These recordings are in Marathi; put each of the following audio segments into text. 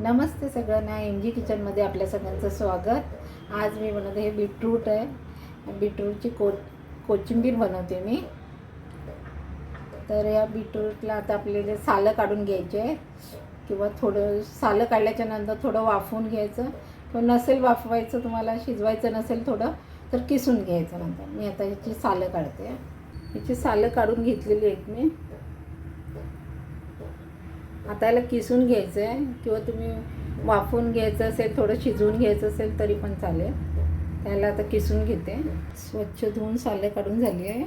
नमस्ते सगळ्यांना एम जी किचनमध्ये आपल्या सगळ्यांचं स्वागत. आज मी बनवते हे बीटरूट आहे. बीटरूटची को कोचिंबीर बनवते मी. तर या बीटरूटला आता आपल्याला सालं काढून घ्यायचे आहे किंवा थोडं सालं काढल्याच्या नंतर थोडं वाफवून घ्यायचं. किंवा नसेल वाफवायचं तुम्हाला शिजवायचं नसेल थोडं तर किसून घ्यायचं नंतर. मी आता ह्याची सालं काढते. ह्याची सालं काढून घेतलेली आहेत मी. आता याला किसून घ्यायचं आहे किंवा तुम्ही वाफवून घ्यायचं असेल थोडं शिजवून घ्यायचं असेल तरी पण चालेल. त्याला आता किसून घेते. स्वच्छ धुवून साले काढून झाली आहे.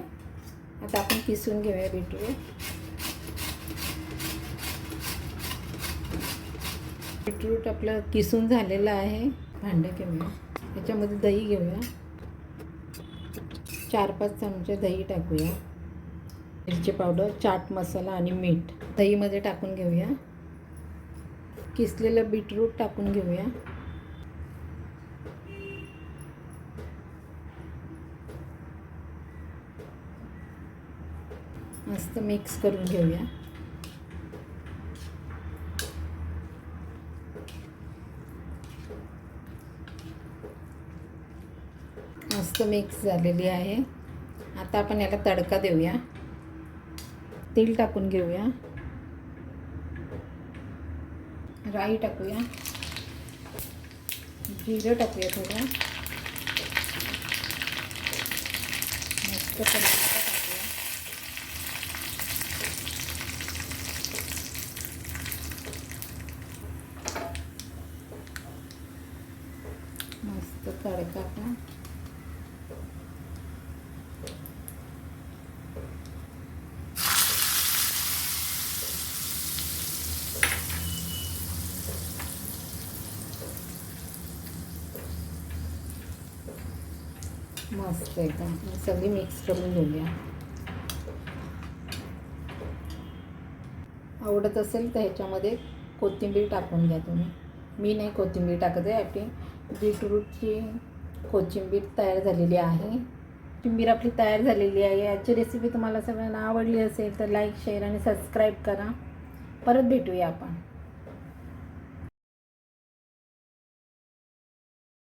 आता आपण किसून घेऊया बीटरूट. बीटरूट आपलं किसून झालेलं आहे. भांडं घेऊया. याच्यामध्ये दही घेऊया. चार पाच चमचे दही टाकूया. मिरची पावडर चाट मसाला आणि मीठ. दहीमध्ये टाकून घेऊया. किसलेलं बीटरूट टाकून घेऊया. मस्त मिक्स करून घेऊया. मस्त मिक्स झालेली आहे. आता आपण याला तडका देऊया. तेल टाकून घेऊया. राई टाकूया. जिरं टाकूया थोडं. मस्त टाकूया. मस्त तडका मस्त एकदम. सगळी मिक्स करून घेऊया. आवडत असेल तर ह्याच्यामध्ये कोथिंबीर टाकून घ्या तुम्ही. मी नाही कोथिंबीर टाकत आहे आपली बीटरूटची कोथिंबीर तयार झालेली आहे. कोथिंबीर आपली तयार झालेली आहे. याची रेसिपी तुम्हाला सगळ्यांना आवडली असेल तर लाईक शेअर आणि सबस्क्राईब करा. परत भेटूया आपण.